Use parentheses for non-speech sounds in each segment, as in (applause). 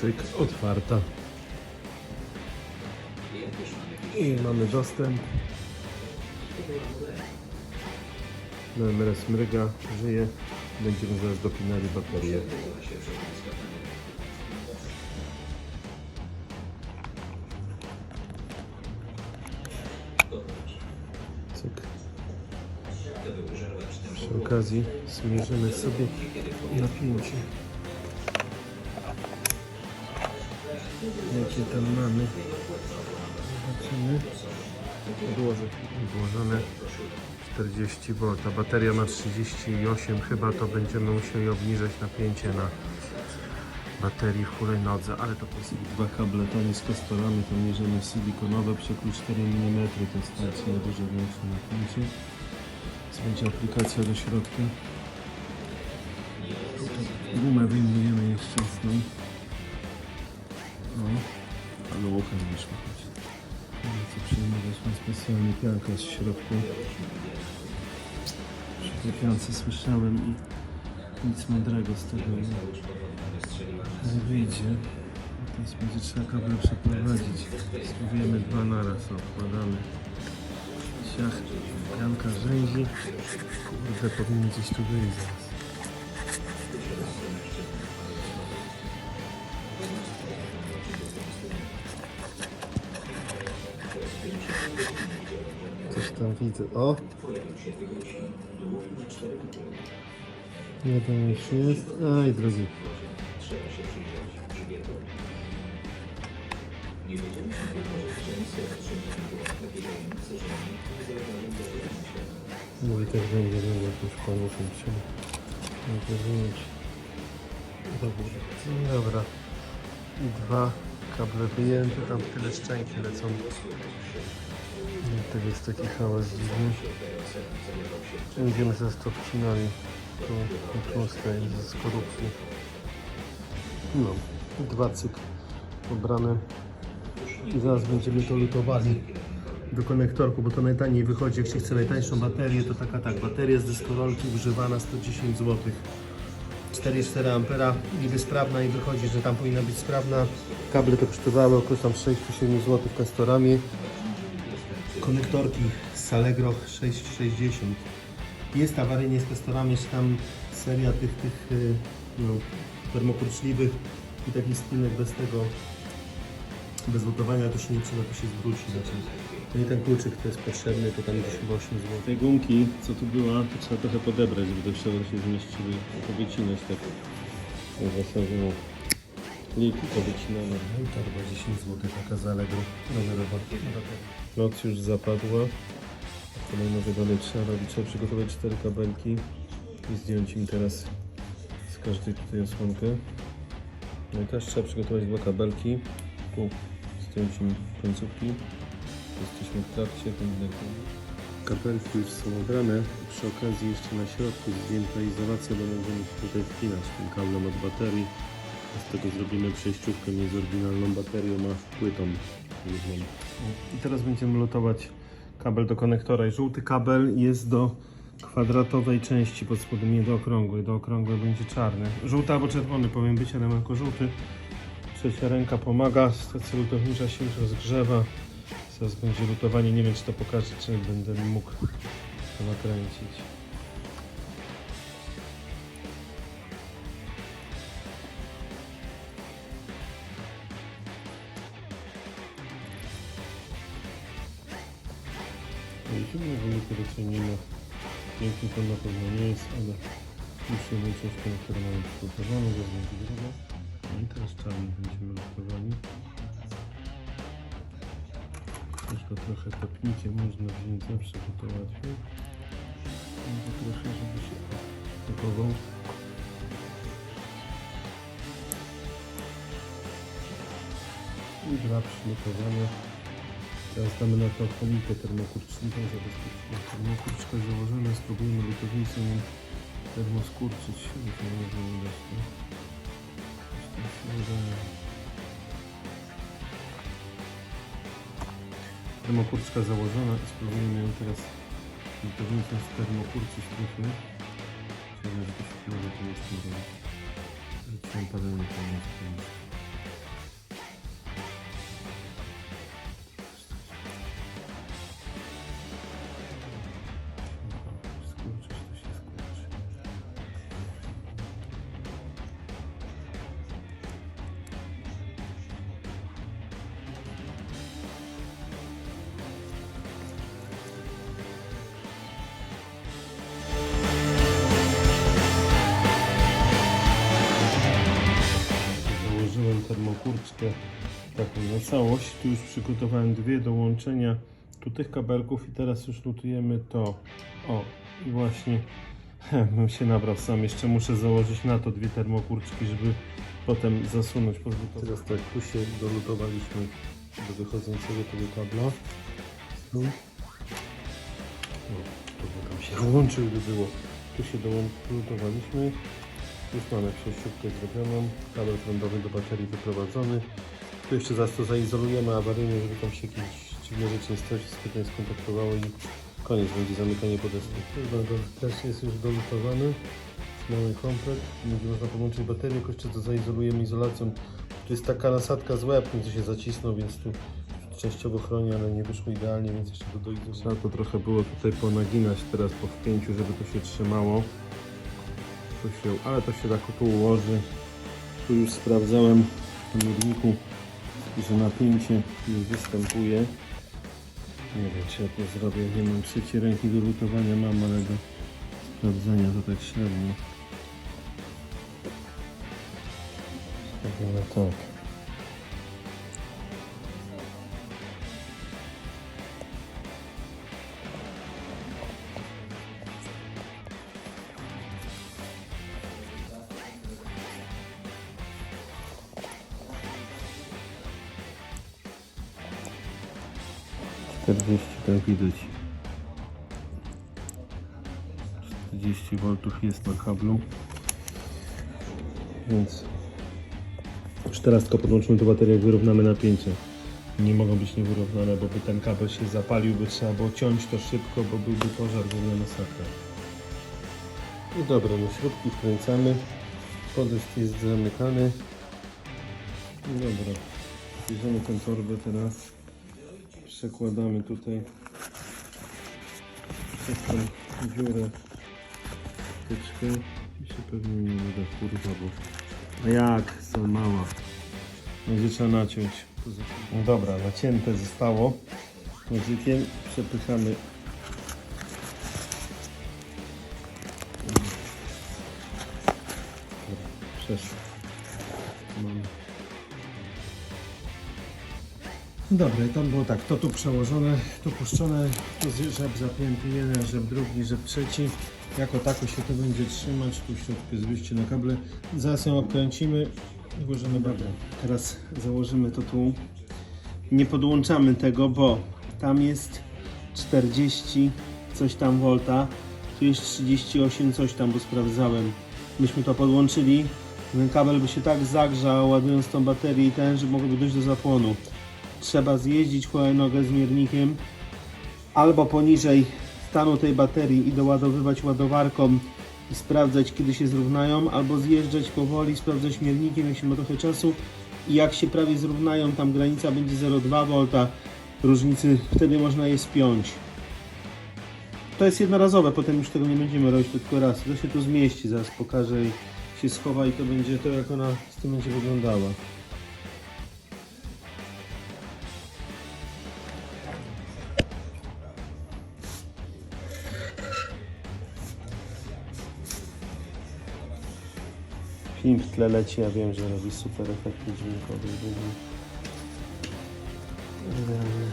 Cyk, otwarta. I mamy dostęp. NMRS mryga, żyje. Będziemy zaraz dopinali baterię. Cyk. Przy okazji zmierzymy sobie napięcie. Jakie tam mamy? Zobaczymy. Podłoże włożone 40 V. Bateria ma 38. Chyba to będziemy musieli obniżyć napięcie na baterii w hulajnodze, ale to po prostu dwa kable tanie z kostorami, to mierzymy silikonowe przekrój 4 mm, to starczy na dużo większe napięcie. Więc będzie aplikacja do środka. Gumę wyjmujemy jeszcze z niej. No, ale uchem nie szukać. Co przyjmować ma specjalnie piankę z środku. Przy piance słyszałem i nic mądrego z tego nie, wyjdzie. Teraz będzie trzeba kable przeprowadzić. Spróbujemy dwa naraz, odkładamy. Siach, pianka rzęzi. Kurde, powinien gdzieś tu wyjść widzę. O! Jeden już jest. Aj, drodzy. Mówi też będzie, będzie jakimś pomysłem się. Dobra. No Dobra. I dwa kable wyjęte, tam tyle szczęki lecą. To jest taki hałas dziwny. Będziemy zaraz to wcinali. Tu, tu tłustej ze skorupki. No, dwa cyk pobrane. I zaraz będziemy to lutowali do konektorku, bo to najtaniej wychodzi, jak się chce najtańszą baterię, to taka tak, bateria z dyskorolki używana 110 zł. 4,4 ampera, niby sprawna i wychodzi, że tam powinna być sprawna. Kable to kosztowały około tam 6-7 zł kastorami. Konektorki z Allegro 660. Jest awaryjnie z kastorami, jeszcze tam seria tych, tych y, no, termokurczliwych i takich spinek bez tego bez lutowania to się nie przyda, to się zwróci raczej. No i ten kluczyk, to jest potrzebny, to tam gdzieś chyba 8 zł. Tej gumki, co tu była, to trzeba trochę podebrać, żeby do środka się zmieściły, powycinać tak w zasadzie no, liki powycinane. No i torba 10 zł, taka z Allegro, rowerowa. Noc już zapadła, kolejne zadanie trzeba robić, trzeba przygotować cztery kabelki i zdjąć im teraz z każdej tutaj osłonkę. No i też trzeba przygotować dwa kabelki. Tu zdjąć im końcówki. Jesteśmy w trakcie tego. Kabelki już są obrane. Przy okazji jeszcze na środku zdjęta izolacja, bo będziemy tutaj wpinać tym kablem od baterii. Z tego zrobimy przejściówkę między oryginalną baterią a płytą. I teraz będziemy lutować kabel do konektora. I żółty kabel jest do kwadratowej części pod spodem, nie do okrągłej. Do okrągłej będzie czarny. Żółty albo czerwony powinien być, ale mam jako żółty. Trzecia ręka pomaga, stacja lutownicza się już rozgrzewa. Zaraz będzie lutowanie, nie wiem czy to pokaże, czy będę mógł to nakręcić. Widzimy, że niektóre cieniny pięknie to na pewno nie jest, ale już jedną częścią, którą mamy przygotowaną, wewnątrz druga. No i teraz czarny będziemy lutowali. Też go trochę topnikiem można wziąć zawsze, bo to łatwiej. Może trochę, żeby się atakował. I dwa przylutowane. Teraz damy na to choinkę termokurczniką, zabezpieczmy termokurczkę założone, spróbujmy lutownicą termoskurczyć. Nie to nie było nie? Się. Termokurczka założona i ją teraz lutownicą z termokurczyć trochę. Chciałbym, żeby się parę minut na połóżkę. Skurczyć całość. Tu już przygotowałem dwie do łączenia tu tych kabelków i teraz już lutujemy to. O, i właśnie (laughs) bym się nabrał sam. Jeszcze muszę założyć na to dwie termokurczki, żeby potem zasunąć pod Teraz tak, tu się dolutowaliśmy do wychodzącego tego kabla. Tu. O, to by tam się włączył, by było. Tu się dolutowaliśmy. Już mamy przejściówkę zrobioną, kabel prądowy do baterii wyprowadzony. Tu jeszcze zaraz to zaizolujemy awaryjnie, żeby tam się jakieś dziwne rzeczy nie wszystko to skontaktowało i koniec będzie zamykanie podestu. Też jest już dolutowany. Mamy komplet. Będzie można podłączyć baterię, tylko jeszcze to zaizolujemy izolacją. Tu jest taka nasadka z łeb, co się zacisnął, więc tu częściowo chroni, ale nie wyszło idealnie, więc jeszcze to doizolujemy. Trzeba to trochę było tutaj ponaginać teraz po wpięciu, żeby to się trzymało to się, ale to się tak tu ułoży. Tu już sprawdzałem w mierniku, że napięcie już występuje. Nie wiem, czy ja to zrobię. Nie mam trzeciej ręki do lutowania, mam, ale do sprawdzania to tak średnio. Robimy tak. Czterdzieści, tak widać. 40 V jest na kablu. Więc już teraz tylko podłączymy do baterii, jak wyrównamy napięcie. Nie mogą być niewyrównane, bo by ten kabel się zapalił, by trzeba było ciąć to szybko, bo byłby pożar w ogóle masakra. I dobra, no śrubki wkręcamy. Podest jest zamykany. Dobra, bierzemy tę torbę teraz. Przekładamy tutaj przez tą dziurę tyczkę i się pewnie nie uda kurwa, bo a jak? Za mała. Będzie trzeba naciąć. No dobra, nacięte zostało. Nożykiem przepychamy. Przeszło Dobra, i tam było tak, to tu przełożone, tu puszczone, tu rzep zapięty jeden, rzep drugi, rzep trzeci. Jako tako się to będzie trzymać, tu środkę zwróćcie na kable. Zaraz ją obkręcimy i włożymy dobra. Teraz założymy to tu. Nie podłączamy tego, bo tam jest 40 coś tam volta, tu jest 38 coś tam, bo sprawdzałem. Myśmy to podłączyli, ten kabel by się tak zagrzał, ładując tą baterię i ten, że mogłoby dojść do zapłonu trzeba zjeździć hulajnogę z miernikiem albo poniżej stanu tej baterii i doładowywać ładowarką i sprawdzać kiedy się zrównają, albo zjeżdżać powoli, sprawdzać miernikiem, jak się ma trochę czasu i jak się prawie zrównają, tam granica będzie 0,2 V różnicy, wtedy można je spiąć. To jest jednorazowe, potem już tego nie będziemy robić tylko raz. To się tu zmieści, zaraz pokażę i się schowa i to będzie to jak ona z tym będzie wyglądała. Film w tle leci, ja wiem, że robi super efekty dźwiękowe. Idealnie.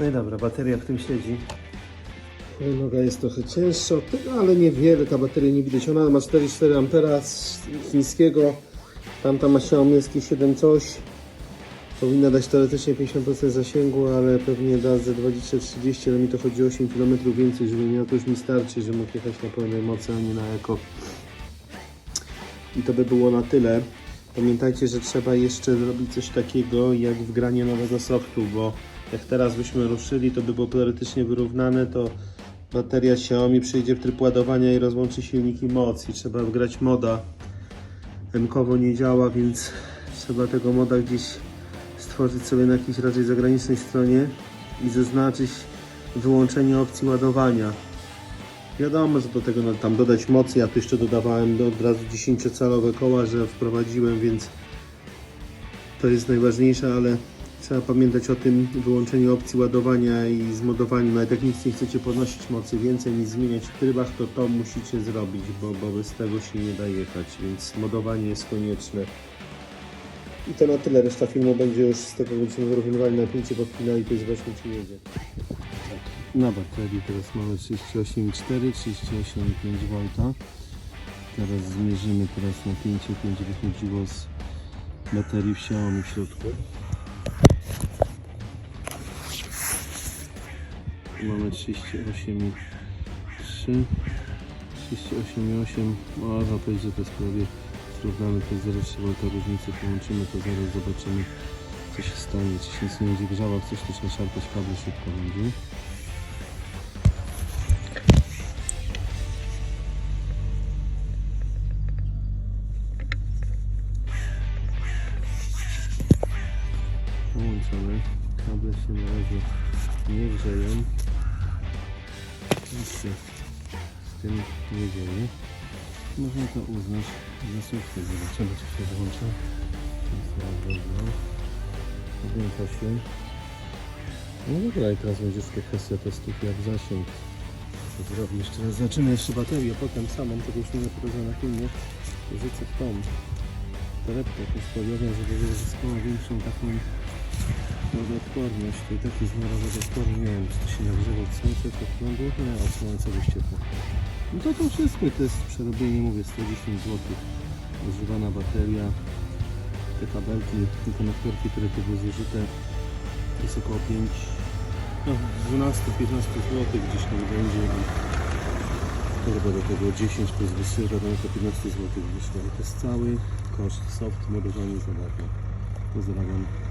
No i dobra, bateria w tym siedzi. Noga jest trochę cięższa od tego, ale niewiele ta bateria nie widać. Ona ma 44 A z chińskiego, tamta ma xiaomińskie 7 coś. Powinna dać teoretycznie 50% zasięgu, ale pewnie da ze 20-30, ale mi to chodzi o 8 km więcej, żeby miał, to już mi starczy, że mógł jechać na pełnej mocy, a nie na eko. I to by było na tyle. Pamiętajcie, że trzeba jeszcze zrobić coś takiego jak wgranie nowego softu, bo jak teraz byśmy ruszyli, to by było teoretycznie wyrównane, to bateria Xiaomi przyjdzie w tryb ładowania i rozłączy silnik i moc i trzeba wgrać moda. Mkowo nie działa, więc trzeba tego moda gdzieś stworzyć sobie na jakiejś raczej zagranicznej stronie i zaznaczyć wyłączenie opcji ładowania. Wiadomo, że do tego no, tam dodać mocy, ja tu jeszcze dodawałem do, od razu 10-calowe koła, że wprowadziłem, więc to jest najważniejsze, ale trzeba pamiętać o tym wyłączeniu opcji ładowania i zmodowaniu. Nawet jak nic nie chcecie podnosić mocy więcej, nic zmieniać w trybach, to to musicie zrobić, bo, bo bez tego się nie da jechać, więc modowanie jest konieczne. I to na tyle, reszta filmu będzie już z tego, będziemy wyrównywali napięcie, podpinali, to jest właśnie czy jedzie. Na baterii teraz mamy 38,4, 38,5 V. Teraz zmierzymy teraz napięcie, będzie wychodziło z baterii w Xiaomi w środku. Mamy 38,3, 38,8. Można powiedzieć, że to jest prawie zrównane, to jest 0,3 V różnicy. Połączymy to zaraz, zobaczymy co się stanie, czy się nic nie będzie grzało, jak coś też naszarpać kable szybko będzie. Nie grzeją. Nic się z tym nie dzieje. Można to uznać za sukces. Zobaczymy, czy się. Jest dobrze. Włącza się. No dobra, i teraz będzie tylko kwestia testów, jak zasięg to zrobi. Jeszcze raz zaczynę jeszcze baterię, potem samą, tego już nie pokazałem na filmie. Rzucę w tą torebkę, to sprawia, żeby uzyskała większą taką wodoodporność. To i tak jest miara wodoodporny. Nie wiem, czy to się nagrzewa od słońca, to prądu? Nie, od słońca. No to to wszystko, to jest przerobienie, mówię, 110 zł. Używana bateria, te kabelki, te konektorki, które tu były zużyte, to jest około 5, no 12-15 zł gdzieś tam będzie. Torba do tego 10 plus wysyła, to około 15 zł gdzieś tam. To jest cały koszt soft modowanie za darmo. Pozdrawiam.